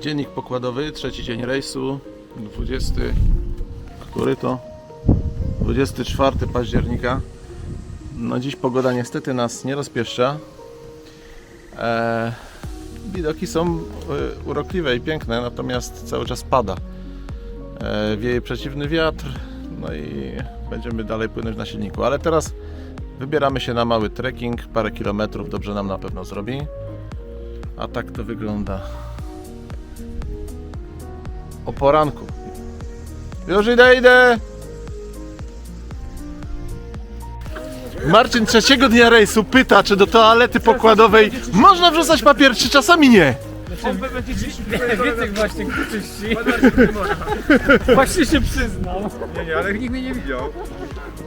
Dziennik pokładowy, trzeci dzień rejsu, 20. Który to? 24 października. No dziś pogoda niestety nas nie rozpieszcza. Eee, widoki są e, urokliwe i piękne, natomiast cały czas pada. E, wieje przeciwny wiatr, no i będziemy dalej płynąć na silniku. Ale teraz wybieramy się na mały trekking, parę kilometrów, dobrze nam na pewno zrobi. A tak to wygląda o poranku. Już idę, idę! Marcin trzeciego dnia rejsu pyta, czy do toalety pokładowej można wrzucać papier, czy czasami nie. Wietek właśnie czyści. Właśnie się przyznał. Nie, nie, ale nikt mnie nie widział.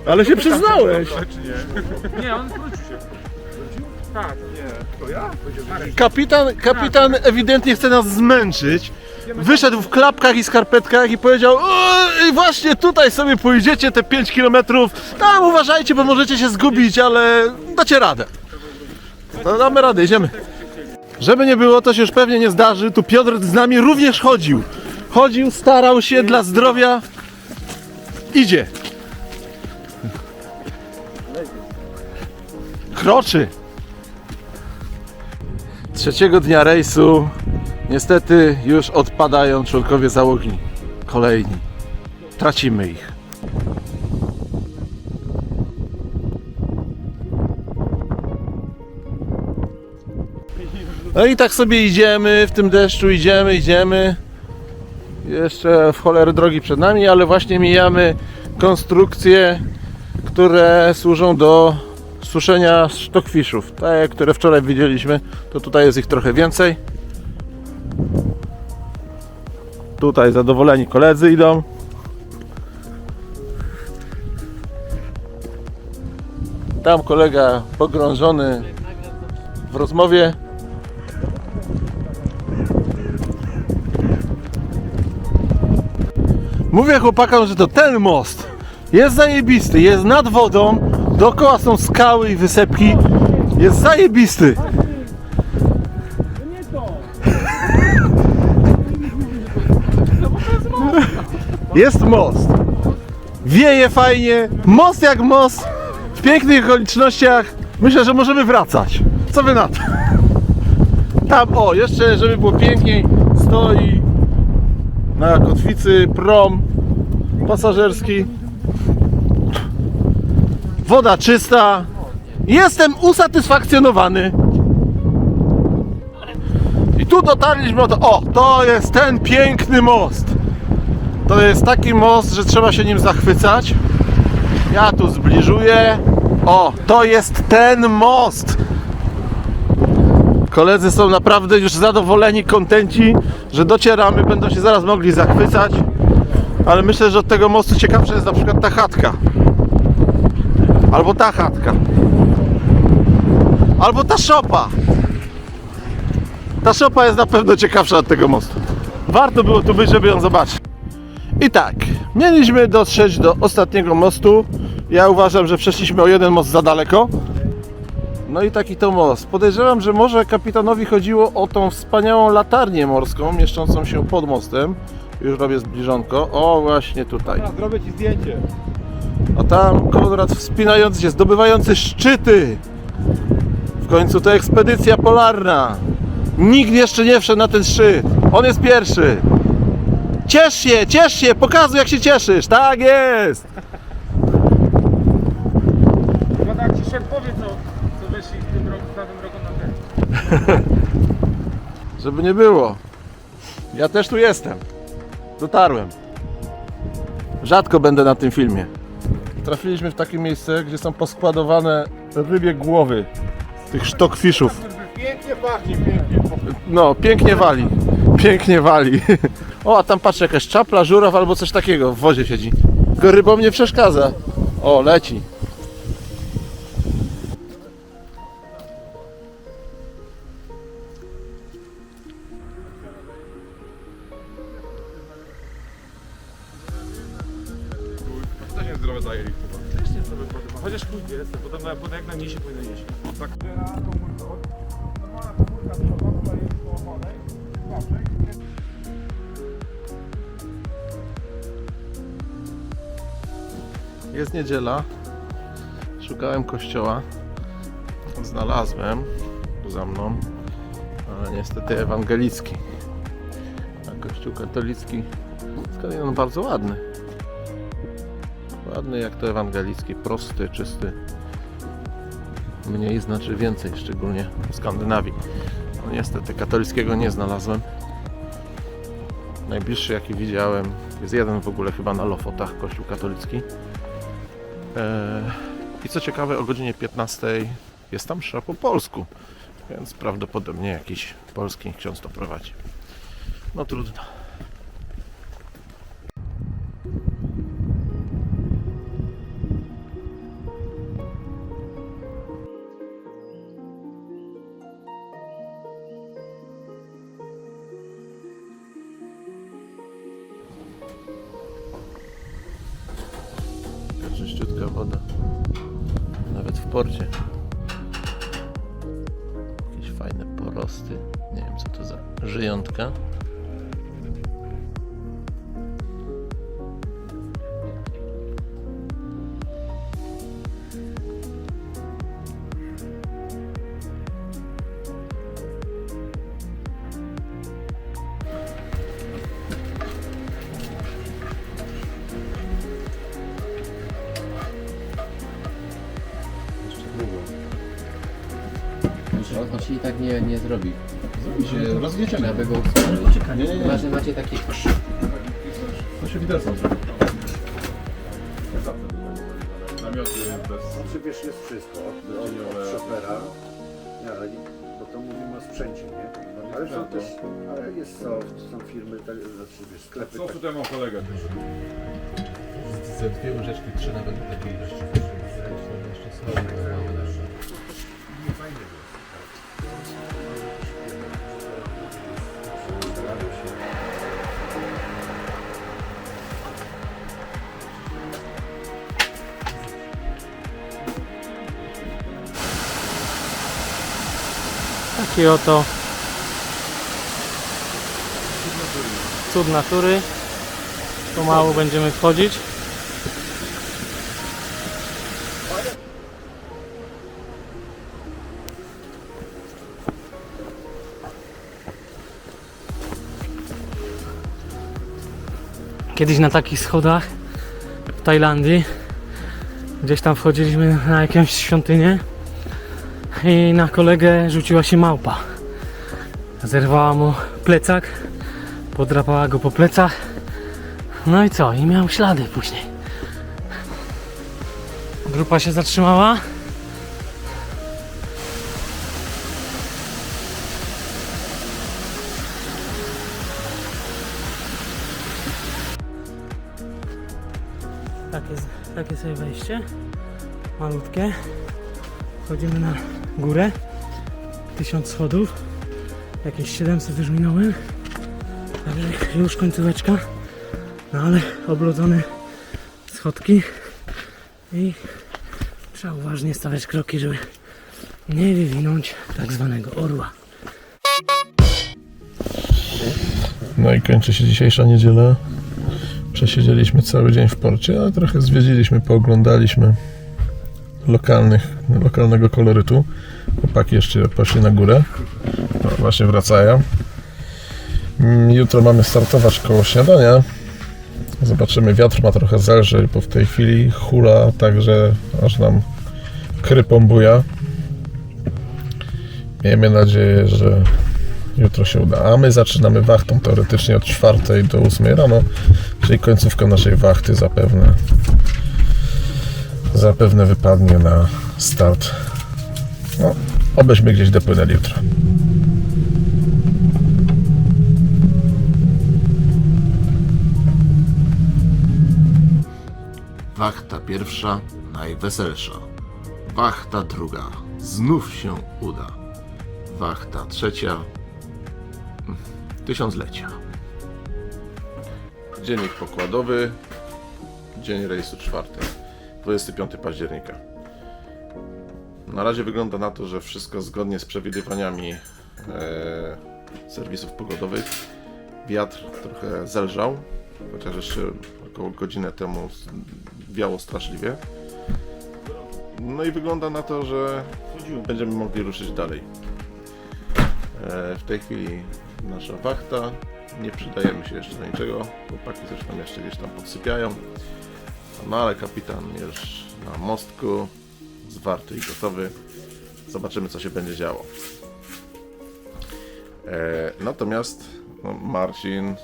Ale się przyznałeś. Czy nie? Nie, on wrócił się. Tak. Nie. To ja? Kapitan, kapitan ewidentnie chce nas zmęczyć. Wyszedł w klapkach i skarpetkach i powiedział o, i właśnie tutaj sobie pójdziecie te 5 km. Tam uważajcie, bo możecie się zgubić, ale dacie radę. No damy radę, idziemy. Żeby nie było, to się już pewnie nie zdarzy. Tu Piotr z nami również chodził. Chodził, starał się dla zdrowia. Idzie. Kroczy. Trzeciego dnia rejsu niestety już odpadają członkowie załogi kolejni. Tracimy ich. No i tak sobie idziemy, w tym deszczu idziemy, idziemy. Jeszcze w cholerę drogi przed nami, ale właśnie mijamy konstrukcje, które służą do suszenia stockfishów. Te, które wczoraj widzieliśmy, to tutaj jest ich trochę więcej. Tutaj zadowoleni koledzy idą. Tam kolega pogrążony w rozmowie. Mówię chłopakom, że to ten most jest zajebisty, jest nad wodą, dookoła są skały i wysepki, jest zajebisty. Jest most. Wieje fajnie, most jak most, w pięknych okolicznościach. Myślę, że możemy wracać. Co wy na to? Tam, o, jeszcze, żeby było piękniej, stoi na kotwicy prom pasażerski. Woda czysta. Jestem usatysfakcjonowany. I tu dotarliśmy do... O, to jest ten piękny most. To jest taki most, że trzeba się nim zachwycać. Ja tu zbliżuję. O, to jest ten most. Koledzy są naprawdę już zadowoleni, kontenci, że docieramy, będą się zaraz mogli zachwycać. Ale myślę, że od tego mostu ciekawsza jest na przykład ta chatka. Albo ta chatka. Albo ta szopa. Ta szopa jest na pewno ciekawsza od tego mostu. Warto było tu być, żeby ją zobaczyć. I tak, mieliśmy dotrzeć do ostatniego mostu. Ja uważam, że przeszliśmy o jeden most za daleko. No i taki to most. Podejrzewam, że może kapitanowi chodziło o tą wspaniałą latarnię morską mieszczącą się pod mostem. Już robię zbliżonko. O, właśnie tutaj. Zrobię ci zdjęcie. A tam Konrad wspinający się, zdobywający szczyty. W końcu to ekspedycja polarna. Nikt jeszcze nie wszedł na ten szczyt. On jest pierwszy. Ciesz się, ciesz się, pokazuj jak się cieszysz. Tak jest. Chyba tak ci szef powie, co, co wyszli w tym roku, w nowym roku na ten. Żeby nie było. Ja też tu jestem. Dotarłem. Rzadko będę na tym filmie. Trafiliśmy w takie miejsce, gdzie są poskładowane rybie głowy tych sztokfiszów. Pięknie pachnie, pięknie. No, pięknie wali. Pięknie wali. O, a tam patrz, jakaś czapla, żuraw albo coś takiego w wodzie siedzi. Tylko rybom nie przeszkadza. O, leci. Zajęli chyba. Też nie zdrowe Chociaż chuj wie, jestem, bo tam bo jak na niesie powinno nieść. Tak. Jest niedziela. Szukałem kościoła. Znalazłem za mną, ale niestety ewangelicki. A kościół katolicki skądinąd bardzo ładny. Ładny jak to ewangelicki, prosty, czysty. Mniej znaczy więcej, szczególnie w Skandynawii. No niestety katolickiego nie znalazłem. Najbliższy jaki widziałem, jest jeden w ogóle chyba na Lofotach, kościół katolicki. Eee, I co ciekawe, o godzinie 15 jest tam msza po polsku, więc prawdopodobnie jakiś polski ksiądz to prowadzi. No trudno. I tak nie, nie zrobi. Zrobi się, rozwieciemy. Trzeba by go usłyszeć. Nie, nie, że macie takie To się widelcem zrobi. Namioty bez... Znaczy wiesz, jest wszystko, od, od, od szofera, nie, ale nie, bo to mówimy o sprzęcie, nie? No, ale są też, ale jest soft, są firmy, tak, znaczy wiesz, sklepy Co tak, tu temu kolegę też? Ze dwie łyżeczki, trzy nawet takiej ilości. Taki oto cud natury. Pomału będziemy wchodzić. Kiedyś na takich schodach w Tajlandii gdzieś tam wchodziliśmy na jakąś świątynię i na kolegę rzuciła się małpa. Zerwała mu plecak, podrapała go po plecach. No i co? I miał ślady później. Grupa się zatrzymała. Takie, takie sobie wejście. Malutkie. Wchodzimy na górę. 1000 schodów. Jakieś 700 już minąłem. Także już końcóweczka. No ale oblodzone schodki. I trzeba uważnie stawiać kroki, żeby nie wywinąć tak zwanego orła. No i kończy się dzisiejsza niedziela. Przesiedzieliśmy cały dzień w porcie, ale trochę zwiedziliśmy, pooglądaliśmy lokalnych, lokalnego kolorytu. Chłopaki jeszcze poszli na górę. No, właśnie wracają. Mm, Jutro mamy startować koło śniadania. Zobaczymy, wiatr ma trochę zelżeć, bo w tej chwili hula, także aż nam krypą buja. Miejmy nadzieję, że jutro się uda. A my zaczynamy wachtą teoretycznie od 4 do 8 rano, czyli końcówka naszej wachty zapewne zapewne wypadnie na start. No, obyśmy gdzieś dopłynęli jutro. Wachta pierwsza, najweselsza. Wachta druga, znów się uda. Wachta trzecia, tysiąclecia. Dziennik pokładowy, dzień rejsu czwarty, 25 października. Na razie wygląda na to, że wszystko zgodnie z przewidywaniami e, serwisów pogodowych. Wiatr trochę zelżał, chociaż jeszcze około godzinę temu wiało straszliwie. No i wygląda na to, że będziemy mogli ruszyć dalej. E, w tej chwili nasza wachta. Nie przydajemy się jeszcze do niczego. Chłopaki tam jeszcze gdzieś tam podsypiają. No ale kapitan już na mostku, zwarty i gotowy. Zobaczymy co się będzie działo. E, natomiast no, Marcin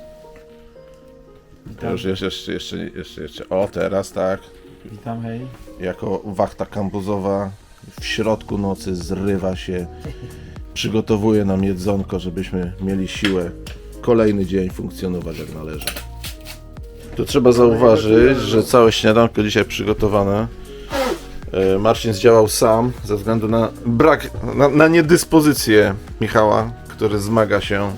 już jeszcze, jeszcze, jeszcze, jeszcze, jeszcze, o teraz tak, Witam, hej. jako wachta kambuzowa w środku nocy zrywa się, przygotowuje nam jedzonko, żebyśmy mieli siłę kolejny dzień funkcjonować jak należy. Tu trzeba zauważyć, że całe śniadanko dzisiaj przygotowane. E, Marcin zdziałał sam ze względu na brak, na, na niedyspozycję Michała, który zmaga się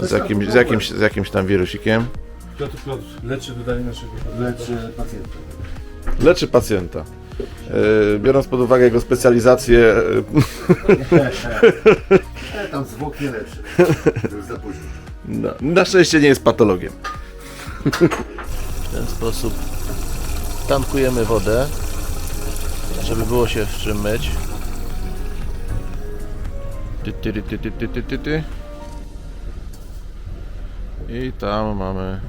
z jakimś, z jakimś, z jakimś tam wirusikiem. Piotr Piotr leczy dodanie naszego Leczy pacjenta. Leczy pacjenta. E, Biorąc pod uwagę jego specjalizację, e, tam zwłok nie leczy. To już za późno. no, na szczęście nie jest patologiem. W ten sposób tankujemy wodę, żeby było się w czym myć. Ty, ty, ty, ty, ty, ty, ty. I tam mamy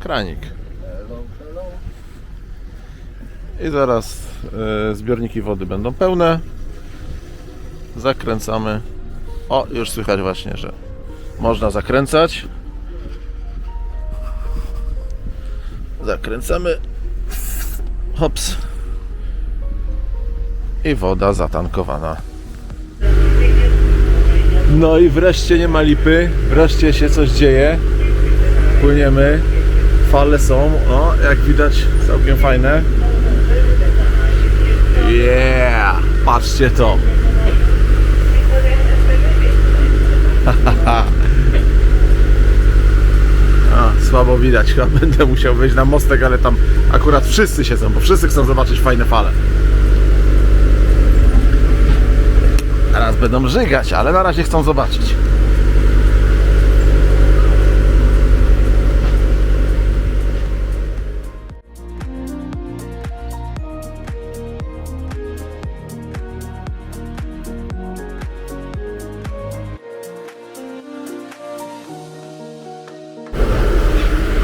kranik. I zaraz e, zbiorniki wody będą pełne. Zakręcamy. O, już słychać właśnie, że można zakręcać. Zakręcamy. Hops. I woda zatankowana. No i wreszcie nie ma lipy. Wreszcie się coś dzieje. Płyniemy. Fale są, o, jak widać, całkiem fajne. Yeah! Patrzcie to. A, słabo widać, chyba będę musiał wejść na mostek, ale tam akurat wszyscy siedzą, bo wszyscy chcą zobaczyć fajne fale. Teraz będą żygać, ale na razie chcą zobaczyć.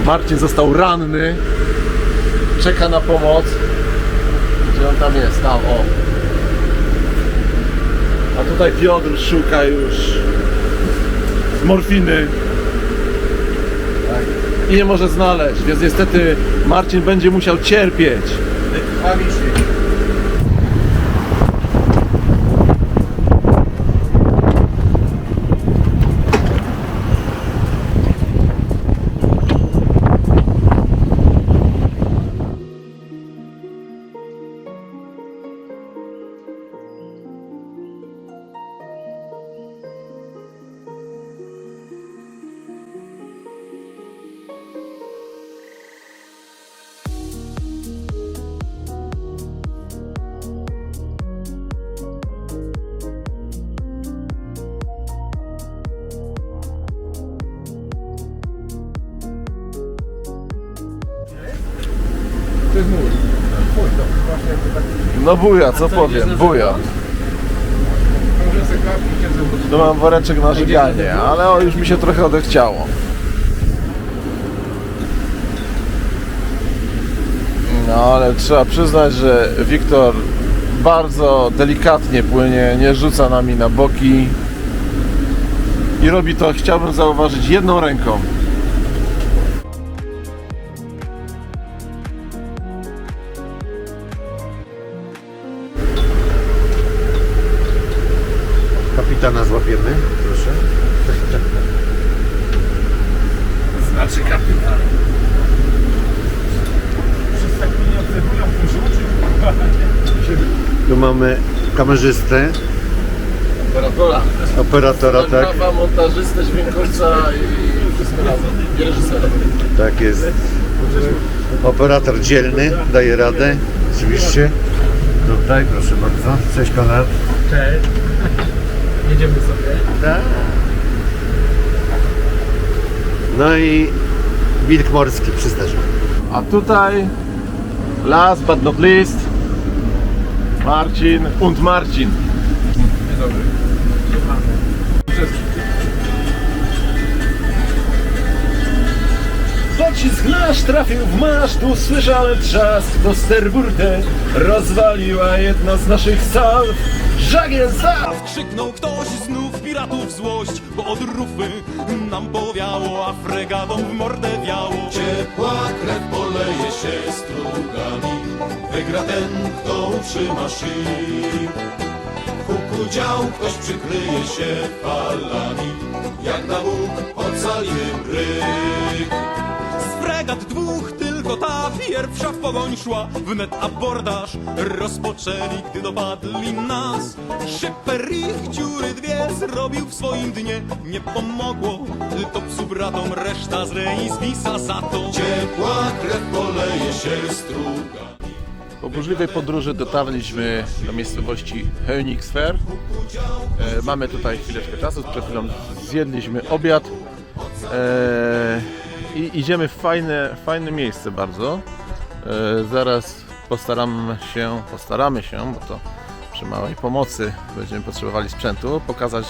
Marcin został ranny. Czeka na pomoc. Gdzie on tam jest? Tam, o. A tutaj Piotr szuka już morfiny. I nie może znaleźć, więc niestety Marcin będzie musiał cierpieć. Krwawi No buja, co powiem, buja. Tu mam woreczek na żyganie, ale o, już mi się trochę odechciało. No ale trzeba przyznać, że Wiktor bardzo delikatnie płynie, nie rzuca nami na boki i robi to, chciałbym zauważyć, jedną ręką. Kapitana złapiemy, proszę. Znaczy kapitan. Tu mamy kamerzystę, Operatora. operatora, tak? montażystę, dźwiękowca i wszystko razem. I reżysera. Tak jest. Operator dzielny, daje radę, oczywiście. Tutaj, proszę bardzo. Cześć Konrad. Cześć. Jedziemy sobie. No i wilk morski przy sterze. A tutaj last but not least Marcin und Marcin. Dzień dobry. Pocisk nasz trafił w maszt, usłyszałem trzask, to sterburtę rozwaliła jedna z naszych salw. Żagiel za! Krzyknął ktoś znów piratów złość, bo od rufy nam powiało, a fregatom w mordę wiało. Ciepła krew poleje się strugami, wygra ten, kto utrzyma szyb. Kuku dział, ktoś przykryje się falami, jak na Bóg ocalimy bryk. Z fregat dwóch tylko ta pierwsza w pogoń szła. Wnet abordaż rozpoczęli, gdy dopadli nas. Szyper ich dziury dwie zrobił w swoim dnie. Nie pomogło, to psu bratom reszta z Reisbisa za to. Ciepła krew poleje się struga Po burzliwej podróży dotarliśmy do miejscowości Hönigsfer. E, mamy tutaj chwileczkę czasu, przed chwilą zjedliśmy obiad. E, i idziemy w fajne, fajne miejsce bardzo. E, zaraz postaramy się, postaramy się, bo to przy małej pomocy będziemy potrzebowali sprzętu, pokazać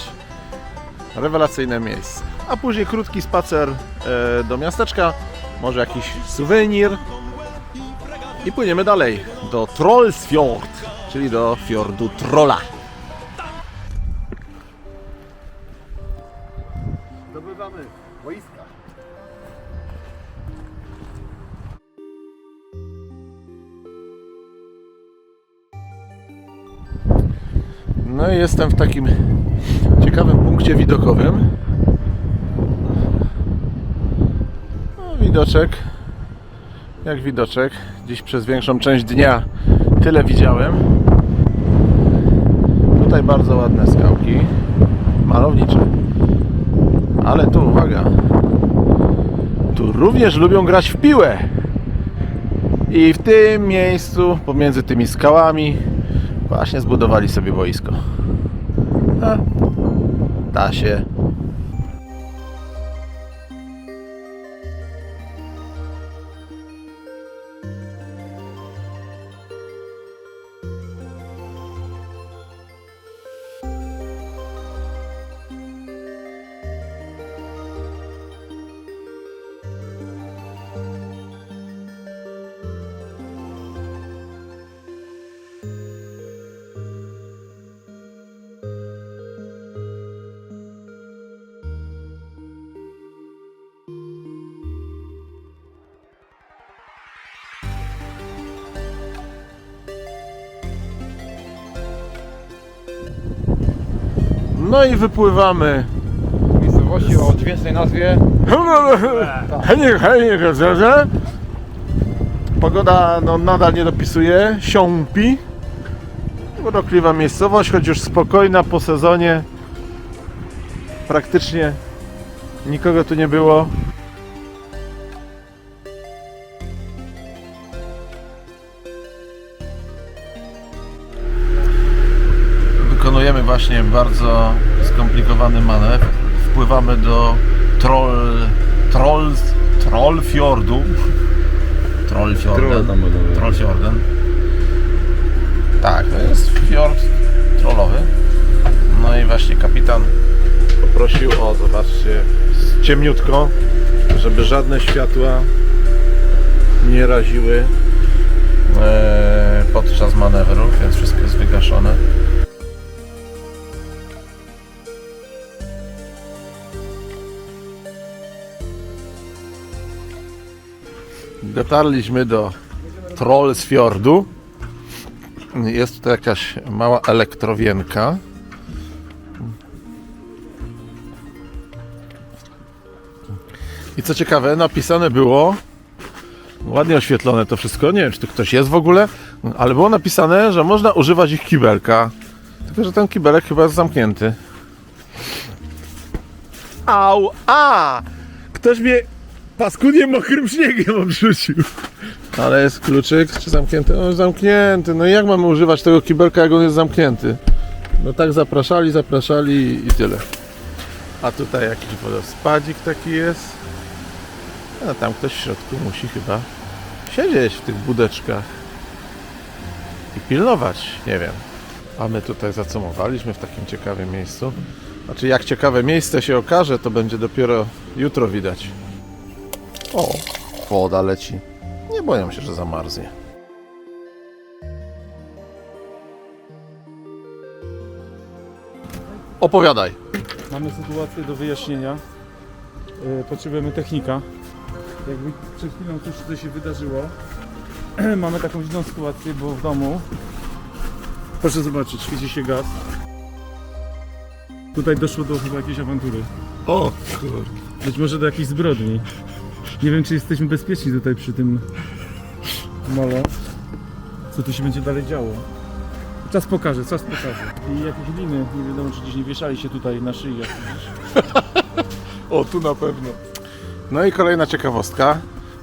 rewelacyjne miejsce. A później krótki spacer e, do miasteczka, może jakiś suwenir, i płyniemy dalej do Trollsfjord, czyli do fiordu Trolla. Zdobywamy wojska. No i jestem w takim ciekawym punkcie widokowym. No, widoczek, jak widoczek. Dziś przez większą część dnia tyle widziałem. Tutaj bardzo ładne skałki, malownicze. Ale tu uwaga, tu również lubią grać w piłę. I w tym miejscu, pomiędzy tymi skałami, właśnie zbudowali sobie wojsko. A, da się. No i wypływamy. Miejscowości o dźwięcznej nazwie Henik, henik, zerze. Pogoda no, nadal nie dopisuje. Siąpi. Urokliwa miejscowość, choć już spokojna po sezonie. Praktycznie nikogo tu nie było. Właśnie bardzo skomplikowany manewr. Wpływamy do Troll... Trolls... Trollfjordu. Trollfjorden. Trollfjorden. Tak, to jest fiord trollowy. No i właśnie kapitan poprosił o, zobaczcie, ciemniutko, żeby żadne światła nie raziły e, podczas manewru, więc wszystko jest wygaszone. Dotarliśmy do Trollsfjordu. Jest tutaj jakaś mała elektrowienka. I co ciekawe, napisane było, ładnie oświetlone to wszystko, nie wiem czy tu ktoś jest w ogóle, ale było napisane, że można używać ich kibelka. Tylko, że ten kibelek chyba jest zamknięty. Au! A! Ktoś mnie Paskudnie mokrym śniegiem obrzucił. Ale jest kluczyk, czy zamknięty? On jest zamknięty. No i jak mamy używać tego kibelka, jak on jest zamknięty? No tak zapraszali, zapraszali i tyle. A tutaj jakiś wodospadzik taki jest. No tam ktoś w środku musi chyba siedzieć w tych budeczkach i pilnować, nie wiem. A my tutaj zacumowaliśmy w takim ciekawym miejscu. Znaczy jak ciekawe miejsce się okaże, to będzie dopiero jutro widać. O, woda leci. Nie boję się, że zamarznie. Opowiadaj. Mamy sytuację do wyjaśnienia. Yy, potrzebujemy technika. Jakby przed chwilą coś tutaj się wydarzyło. Mamy taką dziwną sytuację, bo w domu proszę zobaczyć, świeci się gaz. Tutaj doszło do chyba jakiejś awantury. O, kurde. Być może do jakiejś zbrodni. Nie wiem, czy jesteśmy bezpieczni tutaj przy tym molo. Co tu się będzie dalej działo? Czas pokaże, czas pokaże. I jakieś liny, nie wiadomo czy gdzieś nie wieszali się tutaj na szyi. jak. O, tu na pewno. No i kolejna ciekawostka.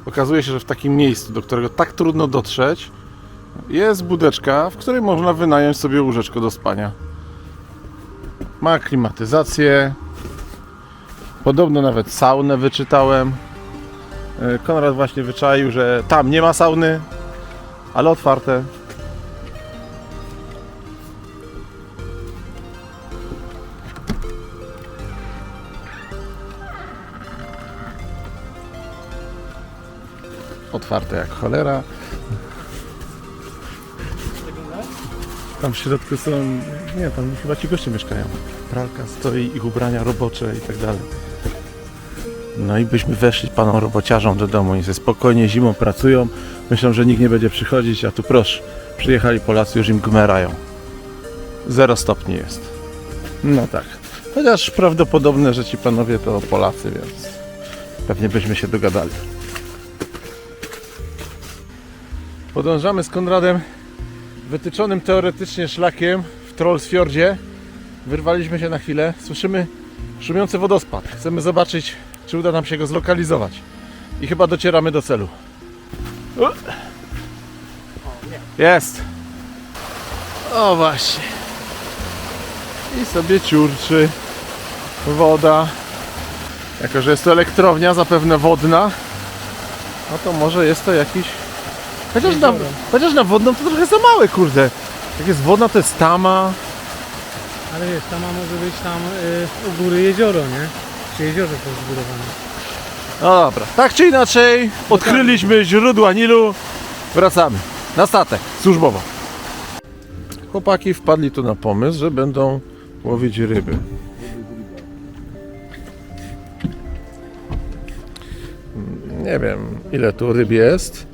Okazuje się, że w takim miejscu, do którego tak trudno dotrzeć, jest budeczka, w której można wynająć sobie łóżeczko do spania. Ma klimatyzację. Podobno nawet saunę wyczytałem. E, Konrad właśnie wyczaił, że tam nie ma sauny, ale otwarte. Otwarte jak cholera. Tam w środku są. Nie, tam chyba ci goście mieszkają. Pralka stoi, ich ubrania robocze i tak dalej. No i byśmy weszli panom robociarzom do domu i ze spokojnie zimą pracują. Myślą, że nikt nie będzie przychodzić, a tu proszę. Przyjechali Polacy, już im gmerają. Zero stopni jest. No tak. Chociaż prawdopodobne, że ci panowie to Polacy, więc pewnie byśmy się dogadali. Podążamy z Konradem wytyczonym teoretycznie szlakiem w Trollsfjordzie. Wyrwaliśmy się na chwilę. Słyszymy szumiący wodospad. Chcemy zobaczyć, czy uda nam się go zlokalizować. I chyba docieramy do celu. Jest! O właśnie. I sobie ciurczy woda. Jako, że jest to elektrownia, zapewne wodna, no to może jest to jakiś Chociaż na, chociaż na wodną to trochę za małe, kurde. Jak jest wodna, to jest tama. Ale wiesz, tam może być tam y, u góry jezioro, nie? Przy jeziorze to zbudowane. Dobra, tak czy inaczej, odkryliśmy źródła Nilu. Wracamy na statek, służbowo. Chłopaki wpadli tu na pomysł, że będą łowić ryby. Nie wiem, ile tu ryb jest.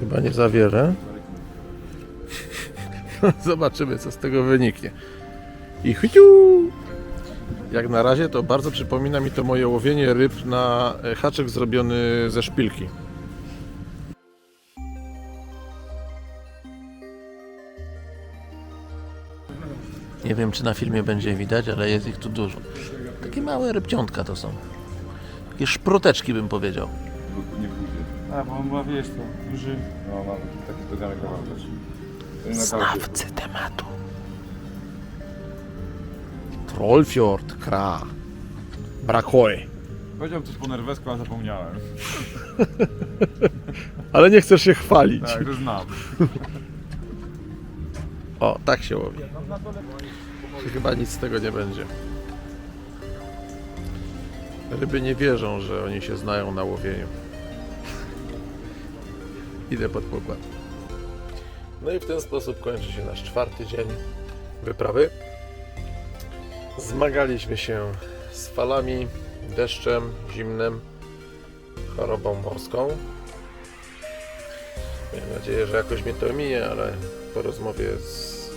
Chyba nie za wiele. Zobaczymy, co z tego wyniknie. I chyciu! Jak na razie to bardzo przypomina mi to moje łowienie ryb na e, haczyk zrobiony ze szpilki. Nie wiem, czy na filmie będzie widać, ale jest ich tu dużo. Takie małe rybciątka to są. Takie szproteczki bym powiedział. A, bo on była, wiesz to, duży... No, mam taki mam też. Znawcy tematu. Trollfjord, Kra. Brakoj. Powiedział coś po nerwesku, a zapomniałem. Ale nie chcesz się chwalić. Tak, że znam. O, tak się łowi. Chyba nic z tego nie będzie. Ryby nie wierzą, że oni się znają na łowieniu. Idę pod pokład. No i w ten sposób kończy się nasz czwarty dzień wyprawy. Zmagaliśmy się z falami, deszczem, zimnem, chorobą morską. Mam nadzieję, że jakoś mnie to minie, ale po rozmowie z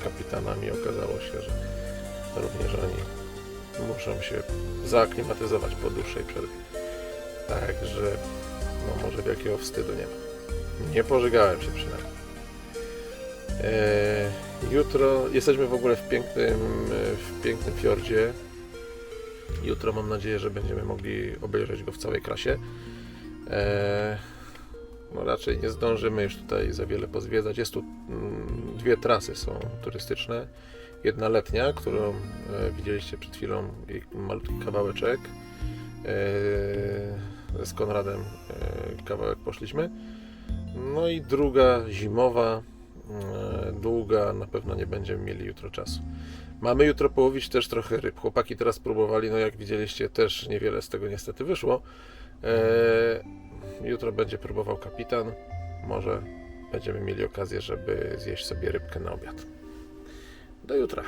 e, kapitanami okazało się, że również oni muszą się zaaklimatyzować po dłuższej przerwie. Także no może wielkiego wstydu nie ma. Nie pożygałem się przynajmniej. E, jutro jesteśmy w ogóle w pięknym, e, w pięknym fiordzie. Jutro mam nadzieję, że będziemy mogli obejrzeć go w całej krasie. Eee, no raczej nie zdążymy już tutaj za wiele pozwiedzać. Jest tu mm, dwie trasy są turystyczne. Jedna letnia, którą e, widzieliście przed chwilą, malutki kawałeczek. E, z Konradem e, kawałek poszliśmy. No i druga zimowa, e, długa, na pewno nie będziemy mieli jutro czasu. Mamy jutro połowić też trochę ryb. Chłopaki teraz próbowali, no jak widzieliście, też niewiele z tego niestety wyszło. E, jutro będzie próbował kapitan. Może będziemy mieli okazję, żeby zjeść sobie rybkę na obiad. Do jutra.